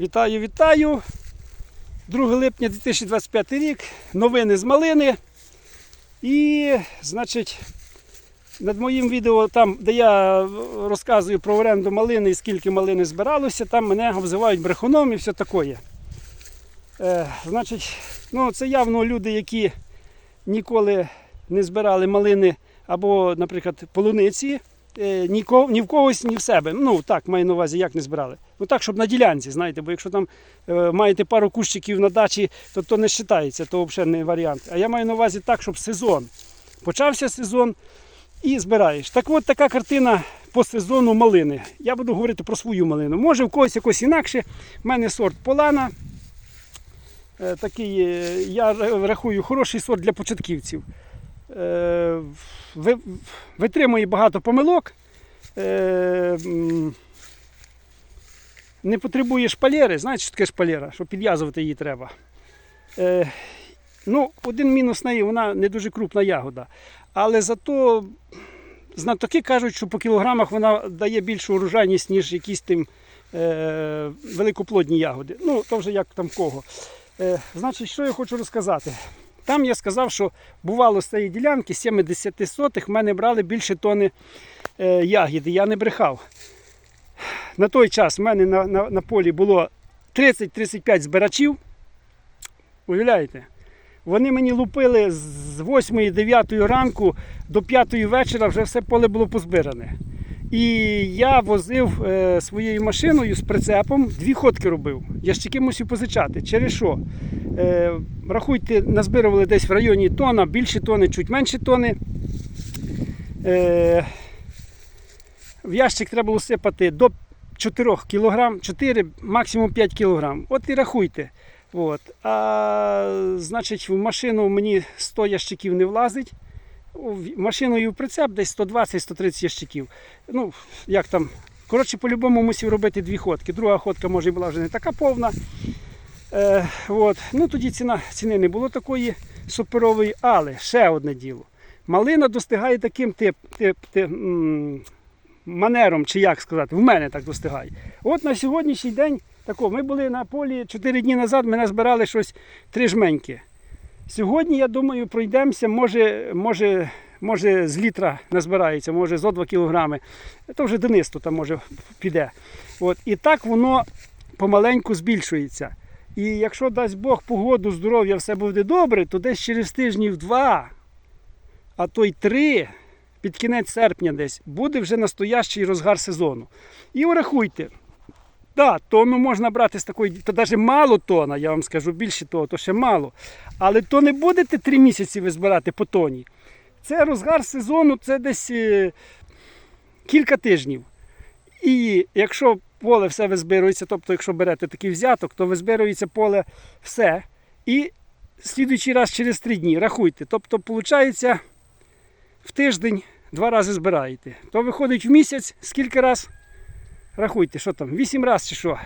Вітаю, вітаю! 2 липня 2025 рік. Новини з малини. І, значить, над моїм відео, там, де я розказую про оренду малини і скільки малини збиралося, там мене обзивають брехуном і все таке. Е, значить, ну, це явно люди, які ніколи не збирали малини або, наприклад, полуниці. Е, ні, в когось, ні в себе. Ну так, маю на увазі, як не збирали. Ну так, щоб на ділянці, знаєте, бо якщо там е, маєте пару кущиків на дачі, то то не вважається, то взагалі не варіант. А я маю на увазі так, щоб сезон. Почався сезон і збираєш. Так от така картина по сезону малини. Я буду говорити про свою малину. Може в когось якось інакше. У мене сорт Полана. Е, Такий, я рахую, хороший сорт для початківців. Е, ви- Витримує багато помилок. Е, Не потребує шпалери. Знаєте, що таке шпалера? Що підв'язувати її треба. Е, Ну, один мінус неї, вона не дуже крупна ягода. Але зато знатоки кажуть, що по кілограмах вона дає більшу урожайність, ніж якісь тим е, великоплодні ягоди. Ну, то вже як там кого. Е, значить, що я хочу розказати? Там я сказав, що бувало з цієї ділянки 70 сотих в мене брали більше тони е, ягід. і Я не брехав. На той час в мене на, на, на полі було 30-35 збирачів. Уявляєте? Вони мені лупили з 8-9 ранку до 5 вечора, вже все поле було позбиране. І я возив е, своєю машиною з прицепом, дві ходки робив. Ящики мусив позичати. Через що? Е, рахуйте, назбирували десь в районі тона, більше тони, чуть менше тони. Е, в ящик треба було сипати до 4 кг, 4, максимум 5 кг. От і рахуйте. От. А значить, в машину мені 100 ящиків не влазить. І в прицеп десь 120-130 ящиків. Ну, як там. Коротше, по-любому мусив робити дві ходки. Друга ходка може була вже не така повна. Е, от. Ну, тоді ціна, ціни не було такої суперової, але ще одне діло. Малина достигає таким тип, тип, тип, манером, чи як сказати, в мене так достигає. От на сьогоднішній день тако, ми були на полі 4 дні назад, ми назбирали щось три жменьки. Сьогодні, я думаю, пройдемося, може, може, може з літра назбирається, може зо 2 кілограми. Це вже Денис тут може піде. От. І так воно помаленьку збільшується. І якщо дасть Бог погоду, здоров'я, все буде добре, то десь через тижнів два, а то й три, під кінець серпня десь, буде вже настоящий розгар сезону. І врахуйте, так, тонну можна брати з такої, то навіть мало тона, я вам скажу, більше того, то ще мало. Але то не будете три місяці ви збирати по тоні. Це розгар сезону, це десь е, кілька тижнів. І якщо поле все визбирується, тобто якщо берете такий взяток, то визбирується поле все. І слідуючий раз через три дні, рахуйте. Тобто, виходить, в тиждень два рази збираєте. То виходить в місяць, скільки раз? Рахуйте, що там, 8 разів чи що?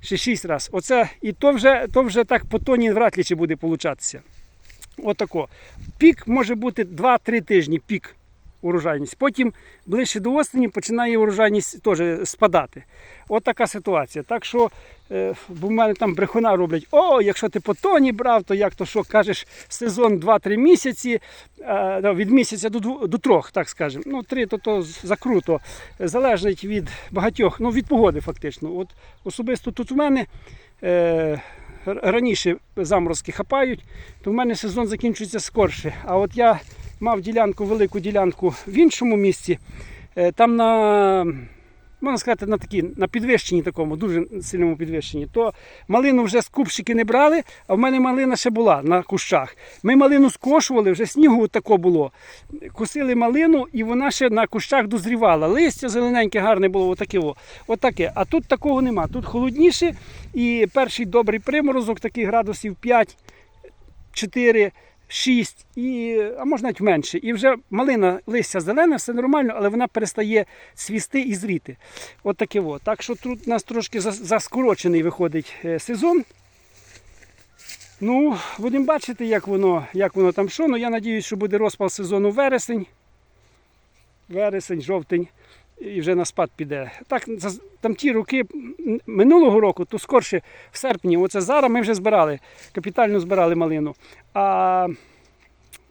чи 6 разів. Оце, і то вже, то вже так по тоні вряд ли чи буде получатися. Отако. Пік може бути 2-3 тижні пік урожайність. Потім ближче до осені починає урожайність теж спадати. От така ситуація. Так що, бо в мене там брехуна роблять, о, якщо ти по тоні брав, то як то що кажеш, сезон 2-3 місяці, е, від місяця до, до трьох, так скажемо. Ну, три то, то закруто. Залежить від багатьох, ну від погоди фактично. От особисто тут в мене. Е, Раніше заморозки хапають, то в мене сезон закінчується скорше. А от я мав ділянку, велику ділянку в іншому місці, е, там на, можна сказати, на такі, на підвищенні такому, дуже сильному підвищенні, то малину вже з не брали, а в мене малина ще була на кущах. Ми малину скошували, вже снігу тако було. Косили малину і вона ще на кущах дозрівала. Листя зелененьке, гарне було, отаке. Отаке. А тут такого нема. Тут холодніше і перший добрий приморозок, такий градусів 5, 4, 6, і, а може навіть менше. І вже малина листя зелене, все нормально, але вона перестає свісти і зріти. От таке от. Так що тут у нас трошки заскорочений виходить е, сезон. Ну, будемо бачити, як воно, як воно там що. Ну, я сподіваюся, що буде розпал сезону вересень. Вересень, жовтень. І вже на спад піде. Так, там ті роки минулого року, то скорше в серпні, оце зараз ми вже збирали, капітально збирали малину. А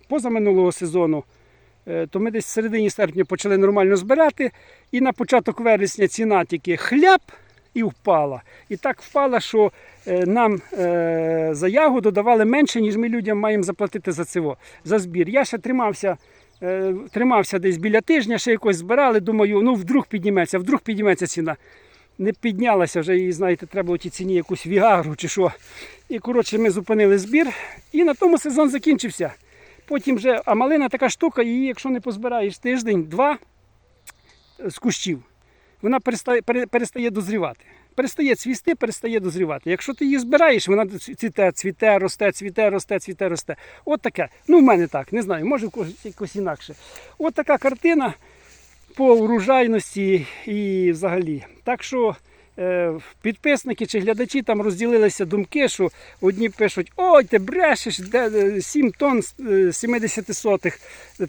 позаминулого сезону, е, то ми десь в середині серпня почали нормально збирати, і на початок вересня ціна тільки хляб і впала. І так впала, що е, нам е, за ягоду давали менше, ніж ми людям маємо заплатити за цього, за збір. Я ще тримався. Е, Тримався десь біля тижня, ще якось збирали. Думаю, ну вдруг підніметься, вдруг підніметься ціна. Не піднялася вже, і знаєте, треба було ті ціні якусь віагру чи що. І коротше, ми зупинили збір, і на тому сезон закінчився. Потім вже, а малина така штука, її, якщо не позбираєш тиждень-два з кущів, вона перестає, перестає дозрівати. Перестає цвісти, перестає дозрівати. Якщо ти її збираєш, вона цвіте, цвіте, росте, цвіте, росте, цвіте, росте. От таке. Ну, в мене так, не знаю, може якось інакше. От така картина по урожайності і взагалі. Так що підписники чи глядачі там розділилися думки, що одні пишуть, ой, ти брешеш, де, е, 7 тонн е, 70 сотих,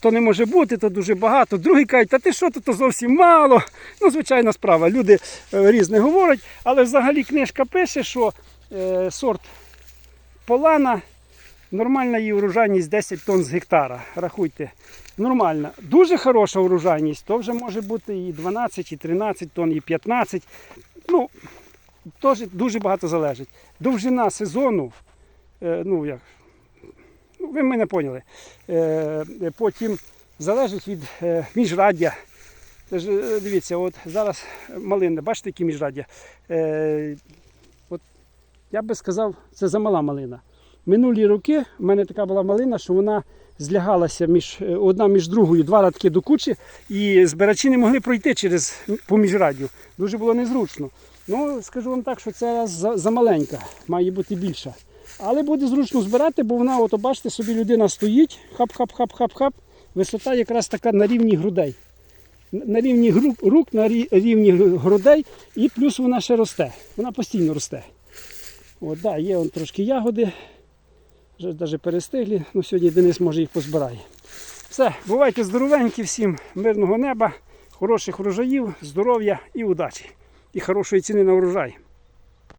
то не може бути, то дуже багато. Другі кажуть, та ти що, то, то зовсім мало. Ну, звичайна справа. Люди е, різне говорять, але взагалі книжка пише, що е, сорт Полана Нормальна її урожайність 10 тонн з гектара. Рахуйте. Нормальна. Дуже хороша урожайність, то вже може бути і 12, і 13 тонн, і 15. Ну, теж дуже багато залежить. Довжина сезону, е, ну як, ну, ви мене поняли. Е, е, потім залежить від міжраддя. Дивіться, от зараз малина, бачите, які міжраддя. От, я би сказав, це замала малина. Минулі роки в мене така була малина, що вона злягалася між, е, одна між другою, два радки до кучі, і збирачі не могли пройти через по міжраддю. Дуже було незручно. Ну, скажу вам так, що це за- замаленька, має бути більша. Але буде зручно збирати, бо вона, от бачите, собі людина стоїть, хап-хап-хап-хап-хап. Висота якраз така на рівні грудей. На рівні рук, на рівні грудей, і плюс вона ще росте. Вона постійно росте. От, да, є он трошки ягоди, вже навіть перестигли, Ну, сьогодні Денис може їх позбирає. Все, бувайте здоровенькі, всім мирного неба, хороших врожаїв, здоров'я і удачі. І хорошої ціни на урожай.